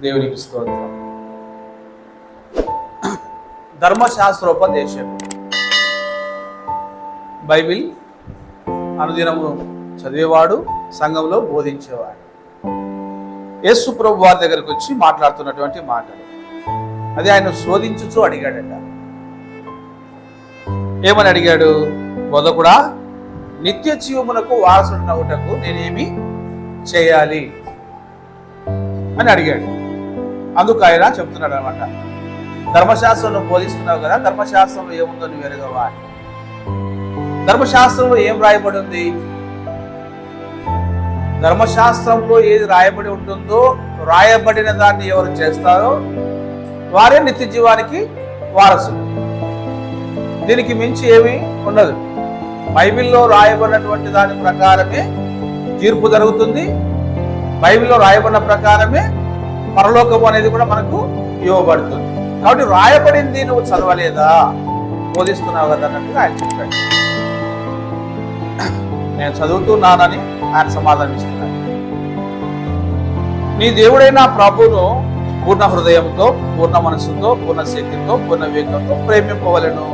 దేవునికి స్తోత్రం. ధర్మశాస్త్రోపదేశం. బైబిల్ అనుదినము చదివేవాడు సంఘంలో బోధించేవాడు. యేసు ప్రభు వారి దగ్గరకు వచ్చి మాట్లాడుతున్నటువంటి మాటలు. అది ఆయన శోధించుచు అడిగాడట. ఏమని అడిగాడు? బోధకుడా నిత్య జీవమునకు వారసుడినవుటకు నేనేమి చేయాలి? అని అడిగాడు. అందుకు ఆయన చెప్తున్నాడు అనమాట ధర్మశాస్త్రం నువ్వు బోధిస్తున్నావు కదా ధర్మశాస్త్రంలో ఏముందో నువ్వు ఎరగవా ధర్మశాస్త్రంలో ఏం రాయబడి ఉంది? ధర్మశాస్త్రంలో ఏది రాయబడి ఉంటుందో రాయబడిన దాన్ని ఎవరు చేస్తారో వారే నిత్య జీవానికి వారసులు. దీనికి మించి ఏమీ ఉండదు. బైబిల్లో రాయబడినటువంటి దాని ప్రకారమే తీర్పు జరుగుతుంది. బైబిల్లో రాయబడిన ప్రకారమే పరలోకము అనేది కూడా మనకు ఇవ్వబడుతుంది. కాబట్టి రాయబడింది నువ్వు చదవలేదా? బోధిస్తున్నావు కదా అన్నట్టుగా ఆయన చెప్పాడు. నేను చదువుతున్నానని ఆయన సమాధానం ఇస్తున్నాను నీ దేవుడైన ప్రభును పూర్ణ హృదయంతో పూర్ణ మనసుతో పూర్ణ శక్తితో పూర్ణ వివేకంతో ప్రేమింపవలను.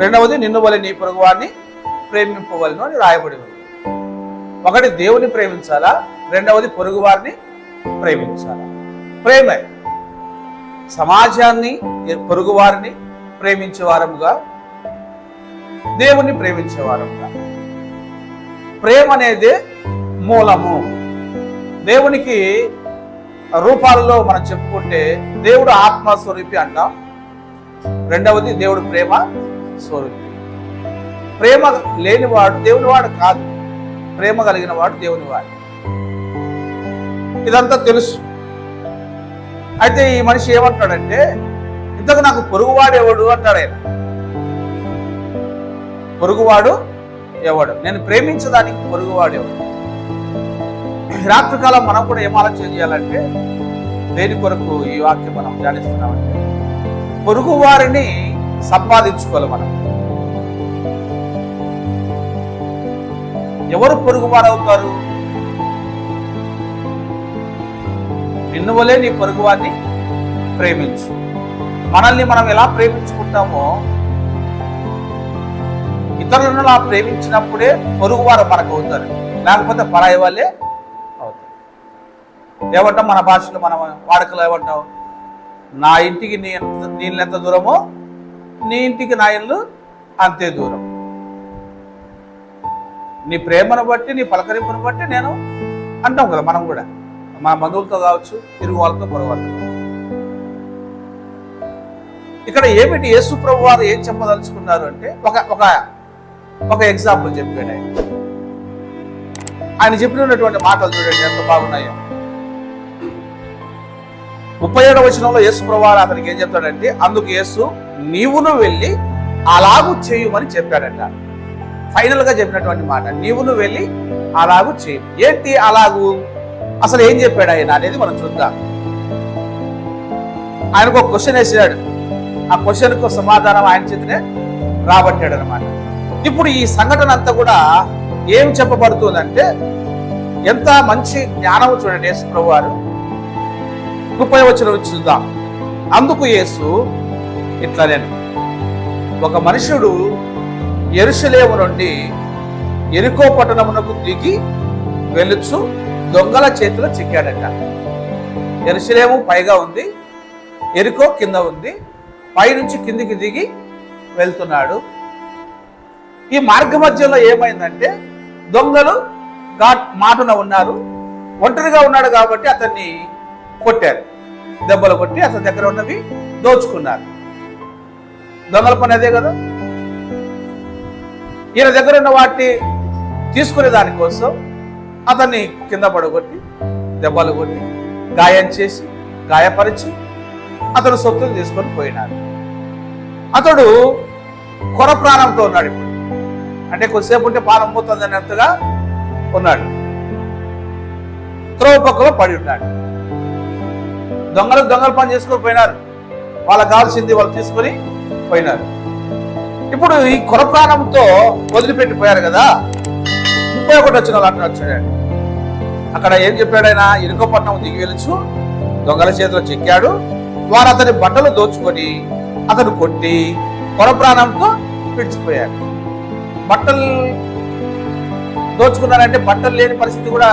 రెండవది నిన్ను వలె నీ పొరుగువాన్ని ప్రేమింపవలను అని రాయబడి ఉంది. ఒకటి దేవుని ప్రేమించాలా? రెండవది పొరుగువారిని ప్రేమించాలా? ప్రేమే. సమాజాన్ని పొరుగు వారిని ప్రేమించేవారముగా దేవుణ్ణి ప్రేమించేవారముగా ప్రేమ అనేది మూలము. దేవునికి రూపాలలో మనం చెప్పుకుంటే దేవుడు ఆత్మ స్వరూపి అంటాం. రెండవది దేవుడు ప్రేమ స్వరూపి. ప్రేమ లేనివాడు దేవుని వాడు కాదు. ప్రేమ కలిగిన వాడు దేవుని వాడు ఇదంతా తెలుసు. అయితే ఈ మనిషి ఏమంటాడంటే ఇంతకు నాకు పొరుగువాడు ఎవడు అంటాడు ఆయన. పొరుగువాడు ఎవడు? నేను ప్రేమించడానికి పొరుగువాడు ఎవడు? రాత్రికాలం మనం కూడా ఏం ఆలోచన చేయాలంటే దేని కొరకు ఈ వాక్యం మనం ధ్యానిస్తున్నామంటే పొరుగు వారిని సంపాదించుకోవాలి మనం. ఎవరు పొరుగు అవుతారు? నిన్నువలే నీ పొరుగువాన్ని ప్రేమించు. మనల్ని మనం ఎలా ప్రేమించుకుంటామో ఇతరులను అలా ప్రేమించినప్పుడే పొరుగువారు మనకు అవుతారు. లేకపోతే పరాయి వాళ్ళే అవుతారు. ఏమంటాం మన భాషలో మనం వాడుకలో ఏమంటాం నా ఇంటికి నీ నీళ్ళు ఎంత దూరమో నీ ఇంటికి నా ఇల్లు అంతే దూరం. నీ ప్రేమను బట్టి నీ పలకరింపును బట్టి నేను అంటాం కదా మనం కూడా. మా బంధువులతో కావచ్చు తిరుగు వాళ్ళతో పొరుగు ఇక్కడ ఏమిటి యేసు ప్రభు వారు ఏం చెప్పదలుచుకున్నారు అంటే ఒక ఒక ఒక ఎగ్జాంపుల్ చెప్పాడు ఆయన. ఆయన చెప్పినటువంటి మాటలు చూడండి ఎంత బాగున్నాయో. ముప్పై ఏడవ వచనంలో యేసు ప్రభువారు అతనికి ఏం చెప్తాడంటే అందుకు యేసు నీవును వెళ్ళి అలాగు చేయుమని చెప్పాడంట. ఫైనల్గా చెప్పినటువంటి మాట నీవును వెళ్ళి అలాగు చేయు. ఏంటి అలాగు? అసలు ఏం చెప్పాడు ఆయన అనేది మనం చూద్దాం. ఆయనకు ఒక క్వశ్చన్ వేసినాడు. ఆ క్వశ్చన్కు సమాధానం ఆయన చేతనే రాబట్టాడు అనమాట ఇప్పుడు ఈ సంఘటన అంతా కూడా ఏం చెప్పబడుతుందంటే ఎంత మంచి జ్ఞానం చూడండి యేసు ప్రభు వారు ముప్పై వచ్చిన చూద్దాం. అందుకు యేసు ఇట్లా నేను ఒక మనుషుడు ఎరుసలేము నుండి ఎరుకో పట్టణమునకు దిగి వెలుచు దొంగల చేతిలో చిక్కాడట. ఎరుసలేము పైగా ఉంది ఎరుకో కింద ఉంది పైనుంచి కిందికి దిగి వెళ్తున్నాడు. ఈ మార్గ మధ్యలో ఏమైందంటే దొంగలు ఘాట్ మాటున ఉన్నారు ఒంటరిగా ఉన్నాడు కాబట్టి అతన్ని కొట్టారు. దెబ్బలు కొట్టి అతని దగ్గర ఉన్నవి దోచుకున్నారు. దొంగల పని అదే కదా? ఈయన దగ్గర ఉన్న వాటిని తీసుకునే దానికోసం అతన్ని కింద పడగొట్టి దెబ్బలు కొట్టి గాయం చేసి గాయపరిచి అతడు సొత్తులు తీసుకొని పోయినాడు. అతడు కొర ప్రాణంతో ఉన్నాడు ఇప్పుడు. అంటే కొద్దిసేపు ఉంటే పాలం పోతుంది అన్నట్టుగా ఉన్నాడు. త్రోవ పక్కలో పడి ఉన్నాడు. దొంగలు దొంగలు పని చేసుకొని పోయినారు. వాళ్ళకి కావాల్సింది వాళ్ళు తీసుకొని పోయినారు. ఇప్పుడు ఈ కొర ప్రాణంతో వదిలిపెట్టిపోయారు కదా. ముప్పై ఒకటి వచ్చిన వాళ్ళు అంటున్నాడు అక్కడ ఏం చెప్పాడు ఆయన? ఇరుకపట్నం దిగి వెలుచు దొంగల చేతిలో చిక్కాడు. వారు అతని బట్టలు దోచుకొని అతను కొట్టి కొరప్రాణంతో పిడిచిపోయాడు విడిచిపోయాడు బట్టలు దోచుకున్నారంటే బట్టలు లేని పరిస్థితి కూడా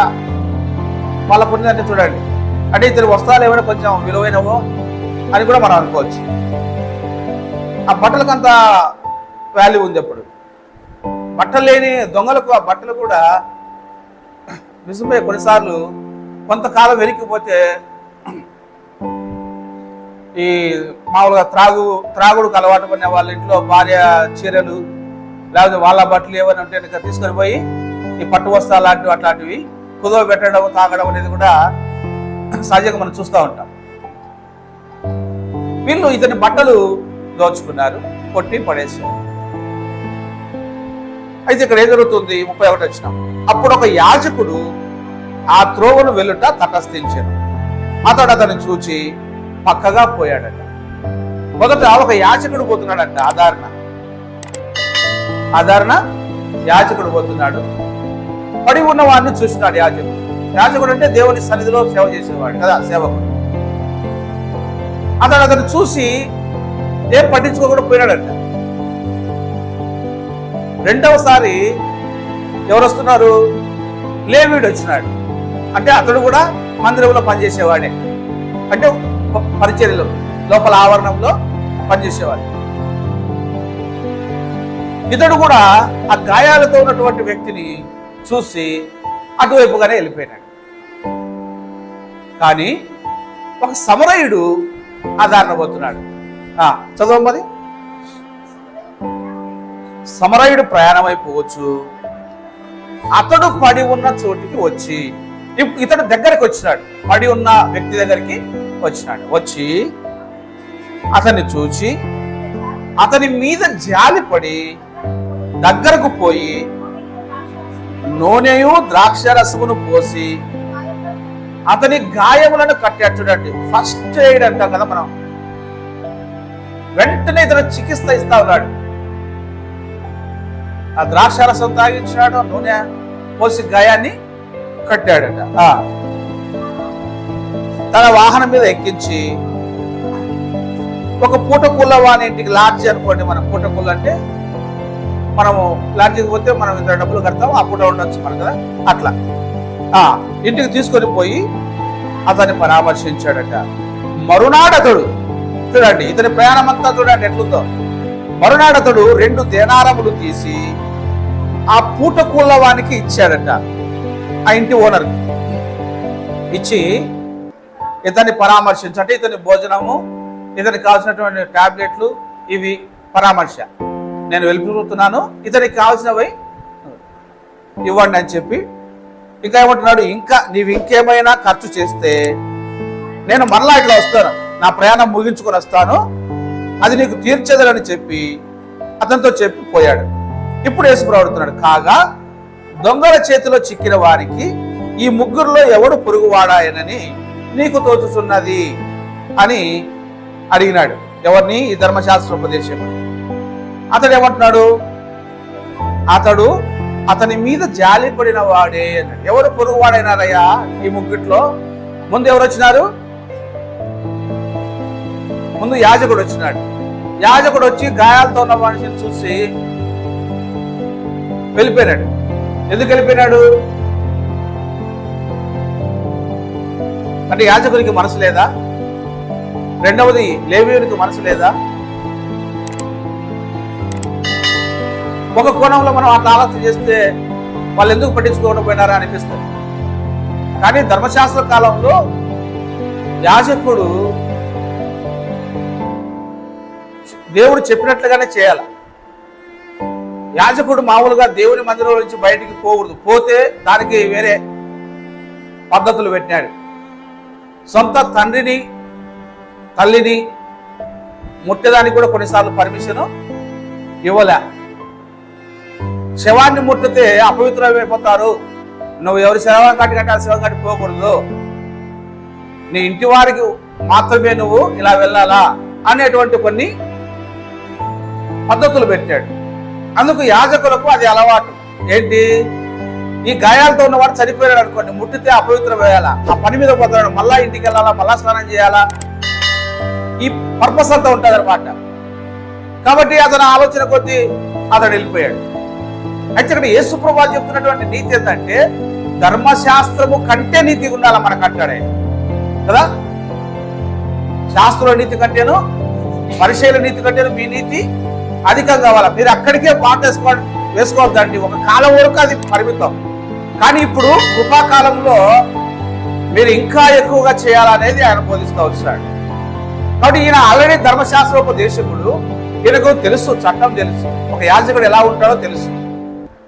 వాళ్ళకు ఉన్నదంటే చూడండి. అంటే ఇతని వస్త్రాలు ఏమైనా కొంచెం విలువైనవో అని కూడా మనం అనుకోవచ్చు. ఆ బట్టలకు అంత వాల్యూ ఉంది అప్పుడు. బట్టలు లేని దొంగలకు ఆ బట్టలు కూడా నిజమే కొన్నిసార్లు కొంతకాలం వెనక్కిపోతే ఈ మామూలుగా త్రాగు త్రాగుడుకు అలవాటు పడిన వాళ్ళ ఇంట్లో భార్య చీరలు లేకపోతే వాళ్ళ బట్టలు ఏమైనా ఉంటే కనుక తీసుకొని పోయి ఈ పట్టు వస్త్రాలు లాంటివి అట్లాంటివి కుదవ పెట్టడం తాగడం అనేది కూడా సహజంగా మనం చూస్తూ ఉంటాం. వీళ్ళు ఇతని బట్టలు దోచుకున్నారు కొట్టి పడేశారు. అయితే ఇక్కడ ఏం జరుగుతుంది? ముప్పై ఒకటి వచ్చిన. అప్పుడు ఒక యాజకుడు ఆ త్రోవను వెళ్ళుట తటస్థించాడు అతడు అతన్ని చూచి పక్కగా పోయాడట. మొదట ఒక యాచకుడు పోతున్నాడంట ఆధారణ. ఆధారణ? యాచకుడు పోతున్నాడు. పడి ఉన్న వాడిని చూసినాడు యాజకుడు. యాజకుడు అంటే దేవుని సన్నిధిలో సేవ చేసేవాడు కదా సేవకుడు. అతడు అతను చూసి ఏం పట్టించుకోకుండా పోయినాడంట. రెండవసారి ఎవరు వస్తున్నారు లేవీడు వచ్చినాడు. అంటే అతడు కూడా మందిరంలో పనిచేసేవాడే. అంటే పరిచర్యలు లోపల ఆవరణంలో పనిచేసేవాడు. ఇతడు కూడా ఆ గాయాలతో ఉన్నటువంటి వ్యక్తిని చూసి అటువైపుగానే వెళ్ళిపోయినాడు. కానీ ఒక సమరయుడు ఆధారణ పోతున్నాడు. ఆ, చదవమ్మది సమరయుడు ప్రయాణమైపోవచ్చు అతడు పడి ఉన్న చోటికి వచ్చి ఇతడు దగ్గరికి వచ్చినాడు. పడి ఉన్న వ్యక్తి దగ్గరికి వచ్చినాడు. వచ్చి అతన్ని చూచి అతని మీద జాలిపడి దగ్గరకు పోయి నూనెయు ద్రాక్ష రసమును పోసి అతని గాయములను కట్టేటండి ఫస్ట్ ఎయిడ్ అంటాం కదా మనం. వెంటనే ఇతను చికిత్స ఇస్తా ఉన్నాడు. ఆ ద్రాక్ష రసం తాగించినాడు నూనె పోసి గాయాన్ని కట్టాడట. ఆ. తన వాహనం మీద ఎక్కించి ఒక పూటకుల్ల వాని ఇంటికి లాడ్జి అనుకోండి మనం. పూటకుల్ల అంటే మనము లాడ్జికి పోతే మనం ఇంత డబ్బులు కడతాం ఆ పూట ఉండొచ్చు మనం కదా? అట్లా. ఆ ఇంటికి తీసుకొని పోయి అతన్ని పరామర్శించాడట. మరునాడు అతడు చూడండి ఇతని ప్రయాణం అంతా చూడండి ఎట్లుందో. మరునాడు అతడు రెండు దేనారములు తీసి ఆ పూట కూలవానికి ఇచ్చాడట ఆ ఇంటి ఓనర్ ఇచ్చి ఇతన్ని పరామర్శించు అంటే ఇతని భోజనము ఇతనికి కావాల్సినటువంటి టాబ్లెట్లు ఇవి పరామర్శ. నేను వెళ్ళిపోతున్నాను ఇతనికి కావాల్సినవి ఇవ్వండి అని చెప్పి. ఇంకా ఏమంటున్నాడు ఇంకా నీవు ఇంకేమైనా ఖర్చు చేస్తే నేను మరలా ఇట్లా వస్తాను. నా ప్రయాణం ముగించుకొని వస్తాను. అది నీకు తీర్చేదని చెప్పి అతనితో చెప్పి పోయాడు. ఇప్పుడు యేసు కాగా దొంగల చేతిలో చిక్కిన వారికి ఈ ముగ్గురులో ఎవడు పొరుగువాడాయనని నీకు తోచుతున్నది అని అడిగినాడు. ఎవరిని? ఈ ధర్మశాస్త్ర ఉపదేశం. అతడు ఏమంటున్నాడు అతడు అతని మీద జాలి పడిన వాడే అన్నాడు. ఎవరు పొరుగువాడైనారయ్యా ఈ ముగ్గుట్లో ముందు ఎవరు వచ్చినారు? ముందు యాజకుడు వచ్చినాడు. యాజకుడు వచ్చి గాయాలతో ఉన్న మనిషిని చూసి వెళ్ళిపోయినాడు. ఎందుకు వెళ్ళిపోయినాడు? అంటే యాజకునికి మనసు లేదా? రెండవది లేవీయునికి మనసు లేదా? ఒక కోణంలో మనం అట్లా ఆలోచన చేస్తే వాళ్ళు ఎందుకు పట్టించుకోవడం పోయినారా అనిపిస్తుంది. కానీ ధర్మశాస్త్ర కాలంలో యాజకుడు దేవుడు చెప్పినట్లుగానే చేయాలి. యాజకుడు మామూలుగా దేవుని మందిరం నుంచి బయటికి పోకూడదు. పోతే దానికి వేరే పద్ధతులు పెట్టాడు సొంత తండ్రిని తల్లిని ముట్టడానికి కూడా కొన్నిసార్లు పర్మిషన్ ఇవ్వలే. శవాన్ని ముట్టితే అపవిత్రమైపోతారు నువ్వు ఎవరి శవం కాటి కట్టి ఆ శవం కాటి పోకూడదు. నీ ఇంటి వారికి మాత్రమే నువ్వు ఇలా వెళ్ళాలా అనేటువంటి కొన్ని పద్ధతులు పెట్టాడు. అందుకు యాజకులకు అది అలవాటు. ఏంటి? ఈ గాయాలతో ఉన్నవాడు చనిపోయాడు అనుకోండి ముట్టితే అపవిత్రం వేయాలా? ఆ పని మీద పోతాడు మళ్ళా ఇంటికి వెళ్ళాలా మళ్ళా స్నానం చేయాలా? ఈ పర్పస్ అంతా ఉంటుంది అనమాట కాబట్టి అతని ఆలోచన కొద్దీ అతడు వెళ్ళిపోయాడు. అయితే ఇక్కడ యేసుప్రభా చెప్తున్నటువంటి నీతి ఏంటంటే ధర్మశాస్త్రము కంటే నీతి ఉండాలి మనకు అంటాడే కదా? శాస్త్ర నీతి కంటేను పరిశీలన నీతి కంటేను మీ నీతి అధికం కావాలా? మీరు అక్కడికే పాట వేసుకో వేసుకోవద్దండి. ఒక కాలం వరకు అది పరిమితం. కానీ ఇప్పుడు కృపాకాలంలో మీరు ఇంకా ఎక్కువగా చేయాలనేది ఆయన బోధిస్తూ వచ్చాడు. కాబట్టి ఈయన ఆల్రెడీ ధర్మశాస్త్రోపదేశకుడు ఈయనకు తెలుసు చట్టం తెలుసు. ఒక యాజకుడు ఎలా ఉంటాడో తెలుసు.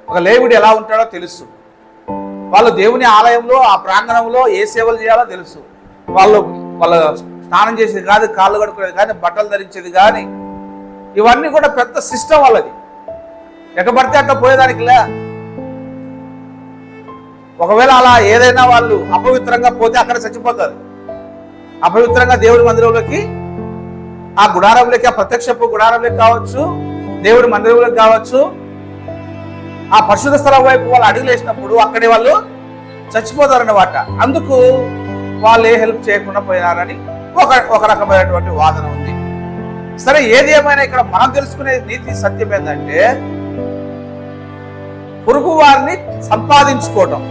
ఒక లేవుడు ఎలా ఉంటాడో తెలుసు. వాళ్ళు దేవుని ఆలయంలో ఆ ప్రాంగణంలో ఏ సేవలు చేయాలో తెలుసు. వాళ్ళు వాళ్ళ స్నానం చేసేది కాదు కాళ్ళు కడుక్కునేది కానీ బట్టలు ధరించేది కానీ ఇవన్నీ కూడా పెద్ద సిస్టమ్ వాళ్ళది. ఎక్కడ అట్లా పోయేదానికి లే. ఒకవేళ అలా ఏదైనా వాళ్ళు అపవిత్రంగా పోతే అక్కడ చచ్చిపోతారు. అపవిత్రంగా దేవుడి మందిరంలోకి ఆ గుడారంలోకి ఆ ప్రత్యక్షపు గుడారంలోకి కావచ్చు దేవుడి మందిరంలోకి కావచ్చు ఆ పరిశుద్ధ స్థలం వైపు వాళ్ళు అడుగులు వేసినప్పుడు అక్కడే వాళ్ళు చచ్చిపోతారన్నమాట. అందుకు వాళ్ళు ఏ హెల్ప్ చేయకుండా పోయినారని ఒక ఒక రకమైనటువంటి వాదన ఉంది. సరే ఏది ఏమైనా ఇక్కడ మనం తెలుసుకునే నీతి సత్యం ఏంటంటే పొరుగు వారిని సంపాదించుకోవటం.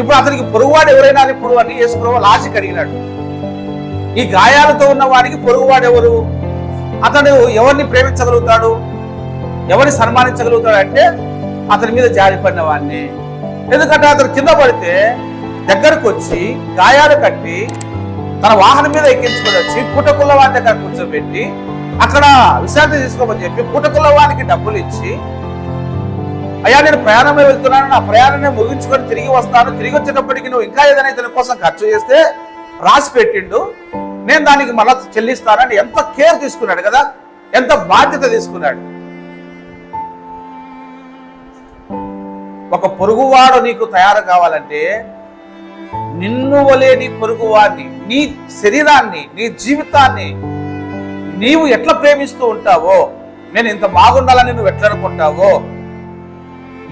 ఇప్పుడు అతనికి పొరుగువాడు ఎవరైనా ఇప్పుడు అని యేసుప్రభు లాజిక్ అడిగినాడు. ఈ గాయాలతో ఉన్న వాడికి పొరుగువాడు ఎవరు? అతడు ఎవరిని ప్రేమించగలుగుతాడు? ఎవరిని సన్మానించగలుగుతాడు అంటే అతని మీద జారిపడిన వాడిని. ఎందుకంటే అతను కింద పడితే దగ్గరకు వచ్చి గాయాలు కట్టి తన వాహనం మీద ఎక్కించుకొని వచ్చి కుటకుల వాడి దగ్గర కూర్చోబెట్టి అక్కడ విశ్రాంతి తీసుకోమని చెప్పి కుటకుల వానికి డబ్బులు ఇచ్చి అయ్యా నేను ప్రయాణమే వెళ్తున్నాను నా ప్రయాణాన్ని ముగించుకొని తిరిగి వస్తాను. తిరిగి వచ్చేటప్పటికి నువ్వు ఇంకా ఏదైనా ఇతని కోసం ఖర్చు చేస్తే రాసి పెట్టిండు. నేను దానికి మళ్ళా చెల్లిస్తానని ఎంత కేర్ తీసుకున్నాడు కదా ఎంత బాధ్యత తీసుకున్నాడు. ఒక పొరుగువాడు నీకు తయారు కావాలంటే నిన్ను వలేని పొరుగువాడిని నీ శరీరాన్ని నీ జీవితాన్ని నీవు ఎట్లా ప్రేమిస్తూ ఉంటావో నేను ఇంత బాగుండాలని నువ్వు ఎట్లా అనుకుంటావో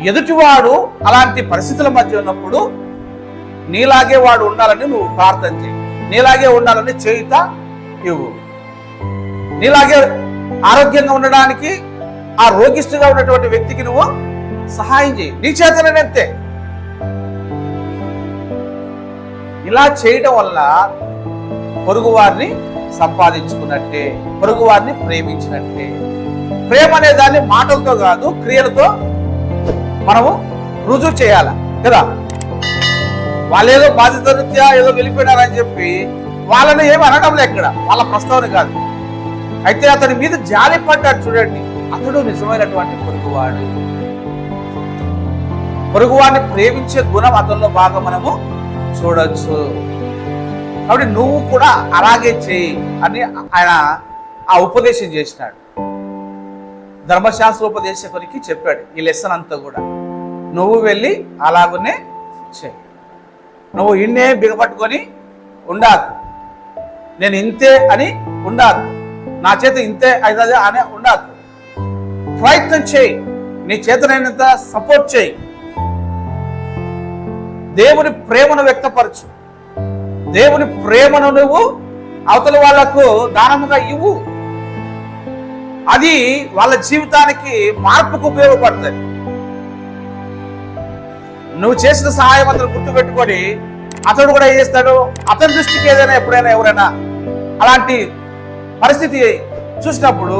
ఎదుటివాడు అలాంటి పరిస్థితుల మధ్య ఉన్నప్పుడు నీలాగే వాడు ఉండాలని నువ్వు ప్రార్థన చేయి. నీలాగే ఉండాలని చేయుత ఇవ్వు. నీలాగే ఆరోగ్యంగా ఉండడానికి ఆ రోగిష్ఠుగా ఉన్నటువంటి వ్యక్తికి నువ్వు సహాయం చేయి. నీ చేతనంతే ఇలా చేయడం వల్ల పొరుగు వారిని సంపాదించుకున్నట్టే పొరుగు వారిని ప్రేమించినట్టే. ప్రేమ అనే దాన్ని మాటలతో కాదు క్రియలతో మనము రుజువు చేయాల? కదా? వాళ్ళు ఏదో బాధ్యత రీత్యా ఏదో వెళ్ళిపోయినారని చెప్పి వాళ్ళని ఏమి అనడం లే ఇక్కడ. వాళ్ళ ప్రస్తావన కాదు. అయితే అతని మీద జాలి పడ్డాడు చూడండి. అతడు నిజమైనటువంటి పొరుగువాడు. పొరుగువాడిని ప్రేమించే గుణం అతనిలో బాగా మనము చూడొచ్చు. కాబట్టి నువ్వు కూడా అలాగే చేయి అని ఆయన ఆ ఉపదేశం చేసినాడు. ధర్మశాస్త్రోపదేశకునికి చెప్పాడు ఈ లెసన్ అంతా కూడా. నువ్వు వెళ్ళి అలాగనే చేయి. నువ్వు ఇన్నే బిగపట్టుకొని ఉండాకు. నేను ఇంతే అని ఉండాకు. నా చేత ఇంతే అవుతుంది అని ఉండాకు. ప్రయత్నం చేయి. నీ చేతనైనంత సపోర్ట్ చేయి. దేవుని ప్రేమను వ్యక్తపరచు. దేవుని ప్రేమను నువ్వు అవతల వాళ్ళకు దానముగా ఇవ్వు. అది వాళ్ళ జీవితానికి మార్పుకు ఉపయోగపడుతుంది. నువ్వు చేసిన సహాయం అతను గుర్తుపెట్టుకొని అతడు కూడా ఏం చేస్తాడు? అతని దృష్టికి ఏదైనా ఎప్పుడైనా ఎవరైనా అలాంటి పరిస్థితి చూసినప్పుడు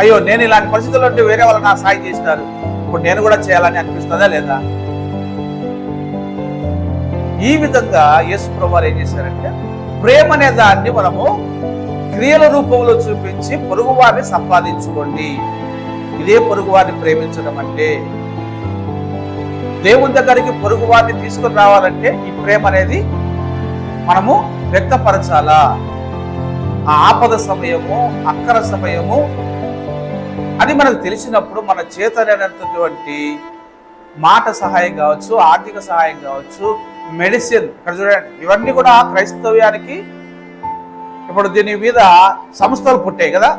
అయ్యో నేను ఇలాంటి పరిస్థితుల్లో వేరే వాళ్ళు నా సాయం చేసినారు. ఇప్పుడు నేను కూడా చేయాలని అనిపిస్తుందా లేదా? ఈ విధంగా యేసు ప్రభువారు ఏం చేశారంటే ప్రేమ అనే దాన్ని మనము క్రియల రూపంలో చూపించి పొరుగు వారిని సంపాదించుకోండి. ఇదే పొరుగు వారిని ప్రేమించడం అంటే. దేవుని దగ్గరికి పొరుగు వారిని రావాలంటే ఈ ప్రేమ అనేది మనము వ్యక్తపరచాలా? ఆ ఆపద సమయము అక్కర సమయము అది మనకు తెలిసినప్పుడు మన చేతనైనటువంటి మాట సహాయం కావచ్చు ఆర్థిక సహాయం కావచ్చు మెడిసిన్ ఇక్కడ చూడండి ఇవన్నీ కూడా క్రైస్తవ్యానికి ఇప్పుడు దీని మీద సంస్థలు పుట్టాయి కదా.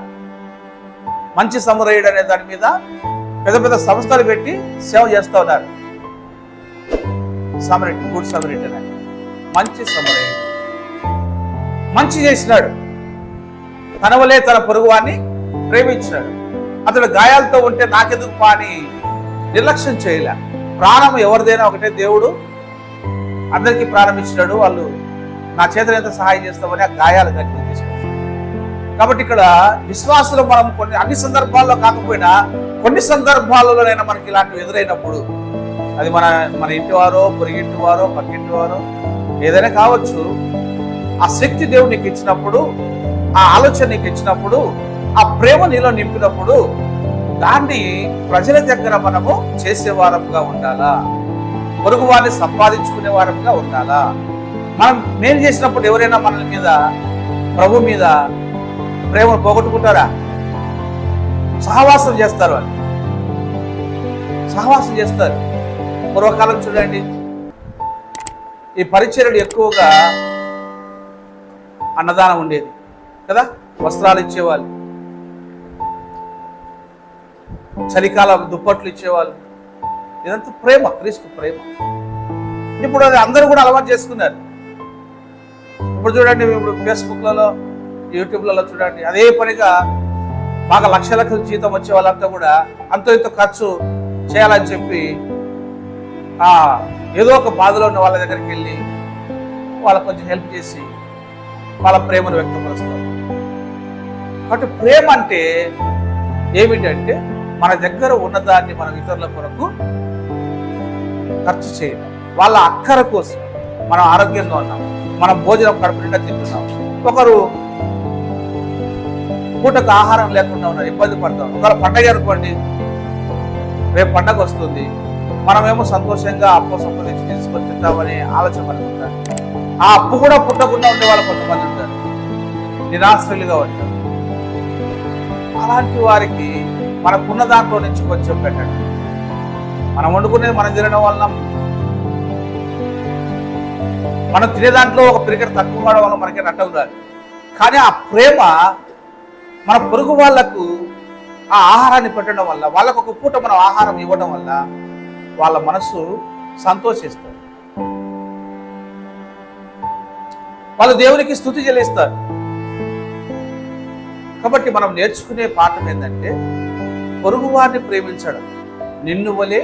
మంచి సమురయుడు అనే దాని మీద పెద్ద పెద్ద సంస్థలు పెట్టి సేవ చేస్తూ ఉన్నారు. సమరెట్ గుడ్ సమరెట్ అనే. మంచి సమరయుడు మంచి చేసినాడు. తన వలే తన పొరుగువాన్ని ప్రేమించినాడు. అతడు గాయాలతో ఉంటే నాకెందుకు పాని నిర్లక్ష్యం చేయలే. ప్రాణం ఎవరిదైనా ఒకటే దేవుడు అందరికీ ప్రారంభించినాడు. వాళ్ళు నా చేతులు ఎంత సహాయం చేస్తామని ఆ గాయాలు గట్టి కాబట్టి ఇక్కడ విశ్వాసులు మనం కొన్ని అన్ని సందర్భాల్లో కాకపోయినా కొన్ని సందర్భాలలోనైనా మనకి ఇలాంటివి ఎదురైనప్పుడు అది మన మన ఇంటి వారో పొరిగింటి వారో పక్కింటి వారో ఏదైనా కావచ్చు ఆ శక్తి దేవుడు నీకు ఇచ్చినప్పుడు ఆ ఆలోచన నీకు ఇచ్చినప్పుడు ఆ ప్రేమ నీలో నింపినప్పుడు దాన్ని ప్రజల దగ్గర మనము చేసేవారముగా ఉండాలా? పొరుగు వారిని సంపాదించుకునే వారంగా ఉండాలా? మనం మేలు చేసినప్పుడు ఎవరైనా మనల మీద ప్రభు మీద ప్రేమను పోగొట్టుకుంటారా? సహవాసం చేస్తారు వాళ్ళు. సహవాసం చేస్తారు. పూర్వకాలం చూడండి. ఈ పరిచర్యలు ఎక్కువగా అన్నదానం ఉండేది కదా? వస్త్రాలు ఇచ్చేవాళ్ళు. చలికాల దుప్పట్లు ఇచ్చేవాళ్ళు. ఇదంతా ప్రేమ క్రీస్తు ప్రేమ. ఇప్పుడు అది అందరూ కూడా అలవాటు చేసుకున్నారు. ఇప్పుడు చూడండి ఇప్పుడు ఫేస్బుక్లలో యూట్యూబ్లలో చూడండి అదే పనిగా బాగా లక్ష లక్షల జీతం వచ్చే వాళ్ళంతా కూడా అంత ఇంత ఖర్చు చేయాలని చెప్పి ఆ ఏదో ఒక బాధలో ఉన్న వాళ్ళ దగ్గరికి వెళ్ళి వాళ్ళకి కొంచెం హెల్ప్ చేసి వాళ్ళ ప్రేమను వ్యక్తపరుస్తారు. కాబట్టి ప్రేమ అంటే ఏమిటంటే మన దగ్గర ఉన్నదాన్ని మనం ఇతరుల కొరకు ఖర్చు చేయడం. వాళ్ళ అక్కర కోసం మనం ఆరోగ్యంగా ఉన్నాం. మనం భోజనం కడుపు నిండా తింటున్నాం. ఒకరు పూటకు ఆహారం లేకుండా ఉన్నారు ఇబ్బంది పడతాం ఒకవేళ పండగ అనుకోండి రేపు పండగ వస్తుంది. మనమేమో సంతోషంగా అప్పు సంపాదించి తీసుకొని తింటామని ఆలోచన పడుతుంటారు ఆ అప్పు కూడా పుట్టకుండా ఉండే వాళ్ళు కొంతమంది ఉంటారు. నిరాశ్రయులుగా ఉంటారు. అలాంటి వారికి మనకున్న దాంట్లో నుంచి కొంచెం పెట్టండి మనం వండుకునేది మనం తినడం వలన మనం తినే దాంట్లో ఒక పిరికర తక్కువ వాడడం వల్ల మనకే నట్టం రాదు. కానీ ఆ ప్రేమ మన పొరుగు వాళ్ళకు ఆ ఆహారాన్ని పెట్టడం వల్ల వాళ్ళకు ఒక పూట మనం ఆహారం ఇవ్వడం వల్ల వాళ్ళ మనసు సంతోషిస్తారు వాళ్ళు దేవునికి స్థుతి చెల్లిస్తారు. కాబట్టి మనం నేర్చుకునే పాఠం ఏంటంటే పొరుగువారిని ప్రేమించడం. నిన్ను వలే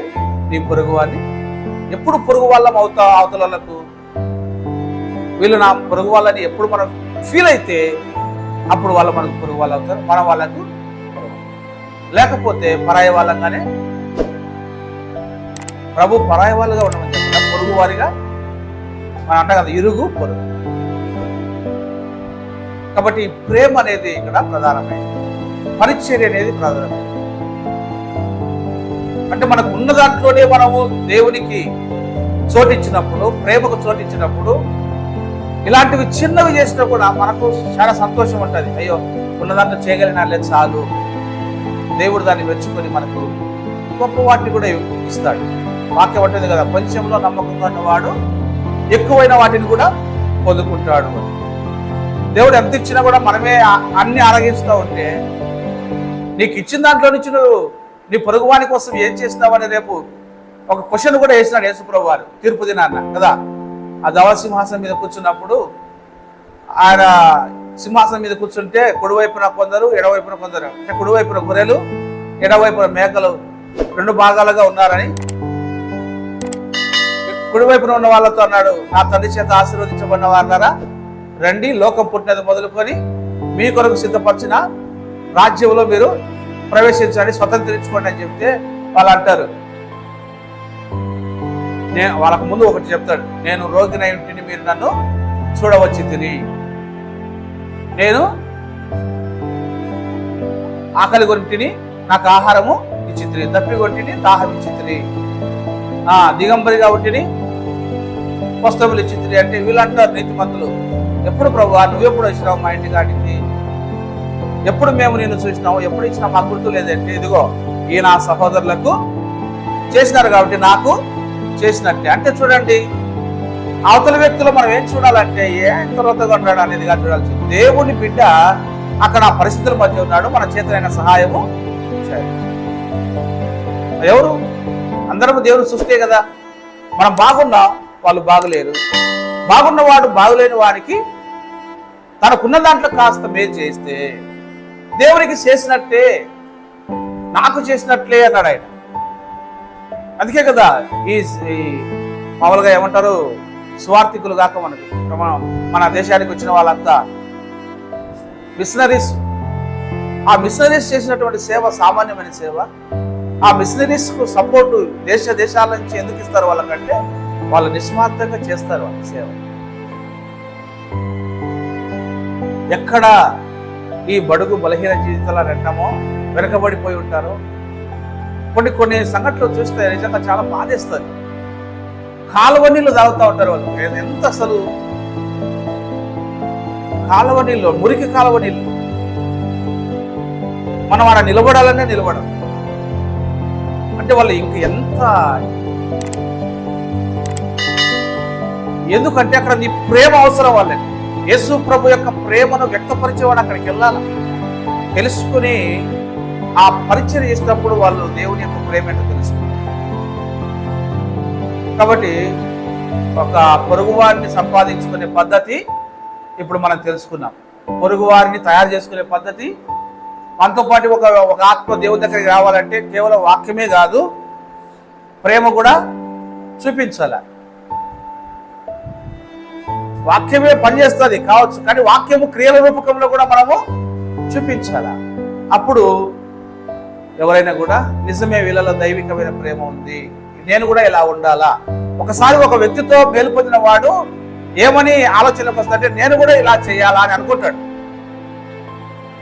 నీ పొరుగువారిని ఎప్పుడు పొరుగు వాళ్ళం అవుతా అవతలకు వీళ్ళు నా పొరుగు వాళ్ళని ఎప్పుడు మనం ఫీల్ అయితే అప్పుడు వాళ్ళు మనకు పొరుగు వాళ్ళు అవుతారు మన వాళ్ళకు లేకపోతే పరాయి వాళ్ళంగానే ప్రభు పరాయి వాళ్ళుగా ఉండమని చెప్పిన పొరుగు వారిగా మనం అంటాం కదా ఇరుగు పొరుగు. కాబట్టి ప్రేమ అనేది ఇక్కడ ప్రధానమైనది. పరిచర్య అనేది ప్రధానమైనది. అంటే మనకు ఉన్న దాంట్లోనే మనము దేవునికి చోటిచ్చినప్పుడు ప్రేమకు చోటిచ్చినప్పుడు ఇలాంటివి చిన్నవి చేసినా కూడా మనకు చాలా సంతోషం ఉంటుంది. అయ్యో ఉన్న దాంట్లో చేయగలిగిన చాలు. దేవుడు దాన్ని మెచ్చుకొని మనకు గొప్ప వాటిని కూడా ఇస్తాడు. వాక్యం ఉంటుంది కదా కొంచెంలో నమ్మకంగా ఉన్నవాడు ఎక్కువైన వాటిని కూడా పొందుకుంటాడు. దేవుడు ఎంత ఇచ్చినా కూడా మనమే అన్ని ఆరగిస్తూ ఉంటే నీకు ఇచ్చిన దాంట్లో నుంచి నువ్వు నీ పొరుగువాని కోసం ఏం చేస్తావని రేపు ఒక క్వశ్చన్ కూడా వేసినాడు యేసుప్రభు వారు తీర్పు దినాన్న కదా? ఆ దవ సింహాసనం మీద కూర్చున్నప్పుడు ఆయన సింహాసనం మీద కూర్చుంటే కుడివైపున కొందరు ఎడవైపున కొందరు అంటే కుడివైపున గొర్రెలు ఎడవైపున మేకలు రెండు భాగాలుగా ఉన్నారని కుడివైపున ఉన్న వాళ్ళతో అన్నాడు నా తండ్రి చేత ఆశీర్వదించబడిన వారులారా రండి లోకం పుట్టినది మొదలుకొని మీ కొరకు సిద్ధపరిచిన రాజ్యంలో మీరు ప్రవేశించండి స్వతంత్రించుకోండి అని చెప్తే వాళ్ళు అంటారు. నేను వాళ్ళకు ముందు ఒకటి చెప్తాడు నేను రోగినై ఉంటిని మీరు నన్ను చూడవచ్చు తిని. నేను ఆకలి కొనిటిని నాకు ఆహారము ఇచ్చితిని తప్పి కొట్టిని దాహం ఇచ్చితిని ఆ దిగంబరిగా ఉంటిని వస్త్రములు ఇచ్చితిని అంటే వీళ్ళు అంటారు నీతిమంతులు ఎప్పుడు ప్రభు నువ్వెప్పుడు వచ్చినావు మా ఇంటి కాడికి? ఎప్పుడు మేము నిన్ను చూసినాము ఎప్పుడు ఇచ్చినా మాకు గుర్తు లేదంటే ఇదిగో ఈ నా సహోదరులకు చేసినారు కాబట్టి నాకు చేసినట్టే. అంటే చూడండి అవతల వ్యక్తులు మనం ఏం చూడాలంటే ఏం తర్వాతగా ఉన్నాడు అనేది కాదు చూడాల్సి దేవుని బిడ్డ అక్కడ ఆ పరిస్థితుల మధ్య ఉన్నాడు మన చేతనైన సహాయము ఎవరు? అందరం దేవుని సృష్టే కదా. మనం బాగున్నాం వాళ్ళు బాగులేరు. బాగున్నవాడు బాగులేని వారికి తనకున్న దాంట్లో కాస్త మేలు చేస్తే దేవునికి చేసినట్టే నాకు చేసినట్లే అన్నాడు ఆయన. అందుకే కదా ఈ మామూలుగా ఏమంటారు స్వార్థికులు కాక మనకు మన- దేశానికి వచ్చిన వాళ్ళంతా మిషనరీస్ ఆ మిషనరీస్ చేసినటువంటి సేవ సామాన్యమైన సేవ. ఆ మిషనరీస్కు సపోర్టు దేశ దేశాల నుంచి ఎందుకు ఇస్తారు వాళ్ళకంటే వాళ్ళు నిస్వార్థంగా చేస్తారు వాళ్ళ సేవ. ఎక్కడ ఈ బడుగు బలహీన జీవితాల రెండమో వెనకబడిపోయి ఉంటారు. కొన్ని కొన్ని సంఘటనలు చూస్తే నిజంగా చాలా బాధేస్తుంది. కాలువ నీళ్ళు తాగుతూ ఉంటారు వాళ్ళు. ఎంత అసలు? కాలువ నీళ్ళు మురికి కాలువ నీళ్ళు మనం అలా నిలబడాలనే నిలబడం. అంటే వాళ్ళు ఇంక ఎంత ఎందుకంటే అక్కడ నీ ప్రేమ అవసరం వాళ్ళకి. యేసు ప్రభు యొక్క ప్రేమను వ్యక్తపరిచేవాడు అక్కడికి వెళ్ళాలి? తెలుసుకుని ఆ పరిచయం చేసినప్పుడు వాళ్ళు దేవుని యొక్క ప్రేమ ఏంటో తెలుసుకున్నారు. కాబట్టి ఒక పొరుగువారిని సంపాదించుకునే పద్ధతి ఇప్పుడు మనం తెలుసుకున్నాం పొరుగువారిని తయారు చేసుకునే పద్ధతి మనతో పాటు ఒక ఒక ఆత్మ దేవుని దగ్గరికి రావాలంటే కేవలం వాక్యమే కాదు ప్రేమ కూడా చూపించాలి? వాక్యమే పనిచేస్తుంది కావచ్చు కానీ వాక్యము క్రియల రూపకంలో కూడా మనము చూపించాల? అప్పుడు ఎవరైనా కూడా నిజమే వీళ్ళలో దైవికమైన ప్రేమ ఉంది నేను కూడా ఇలా ఉండాలా? ఒకసారి ఒక వ్యక్తితో మేలు పొందిన వాడు ఏమని ఆలోచనకు వస్తుందంటే నేను కూడా ఇలా చేయాలా అని అనుకుంటాడు.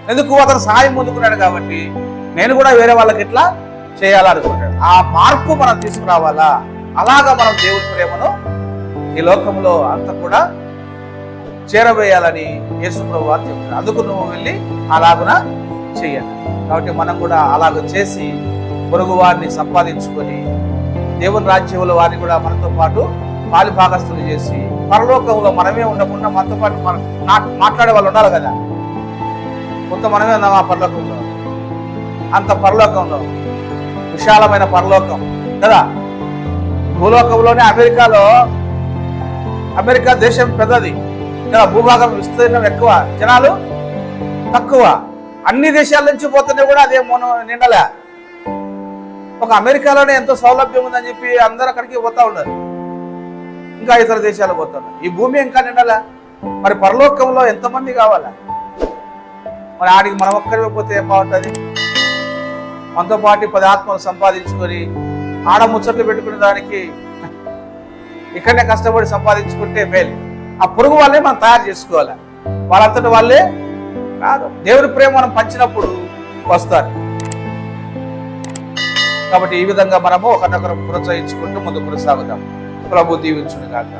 ఎందుకు? అతను సహాయం పొందుకున్నాడు కాబట్టి నేను కూడా వేరే వాళ్ళకి ఇట్లా చేయాలనుకుంటాడు ఆ మార్పు మనం తీసుకురావాలా? అలాగా మనం దేవుని ప్రేమను ఈ లోకంలో అంతా కూడా చేరవేయాలని యేసుప్రభు వారు చెప్తారు అందుకు నువ్వు వెళ్ళి అలాగున చేయాలి కాబట్టి మనం కూడా అలాగ చేసి పొరుగు వారిని సంపాదించుకొని దేవుని రాజ్యంలో వారిని కూడా మనతో పాటు పాలిభాగస్తులు చేసి పరలోకంలో మనమే ఉండకుండా మనతో పాటు మనం నా- మాట్లాడే వాళ్ళు ఉండాలి కదా. కొంత మనమే ఉన్నాం ఆ పరలోకంలో. అంత పరలోకంలో. విశాలమైన పరలోకం కదా. భూలోకంలోనే అమెరికాలో అమెరికా దేశం పెద్దది. భూభాగం విస్తీర్ణం ఎక్కువ. జనాలు తక్కువ. అన్ని దేశాల నుంచి పోతుంటే కూడా అదే మనం నిండలే. ఒక అమెరికాలోనే ఎంతో సౌలభ్యం ఉందని చెప్పి అందరూ అక్కడికి పోతా ఉన్నారు. ఇంకా ఇతర దేశాలు పోతున్నారు ఈ భూమి ఇంకా నిండలే. మరి పరలోకంలో ఎంతమంది కావాలా? మరి ఆడికి మనం ఒక్కరిమే పోతే ఏం బాగుంటుంది? మనతో పాటు పది ఆత్మలు సంపాదించుకొని ఆడ ముచ్చట్లు పెట్టుకునే దానికి ఇక్కడనే కష్టపడి సంపాదించుకుంటే మేలు. ఆ పురుగు వాళ్ళే మనం తయారు చేసుకోవాలి. వాళ్ళంతటి వాళ్ళే కాదు దేవుని ప్రేమ మనం పంచినప్పుడు వస్తారు. కాబట్టి ఈ విధంగా మనము ఒకరినొకరు ప్రోత్సహించుకుంటూ ముందు కొనసాగుదాం. ప్రభు దీవించుడు కాక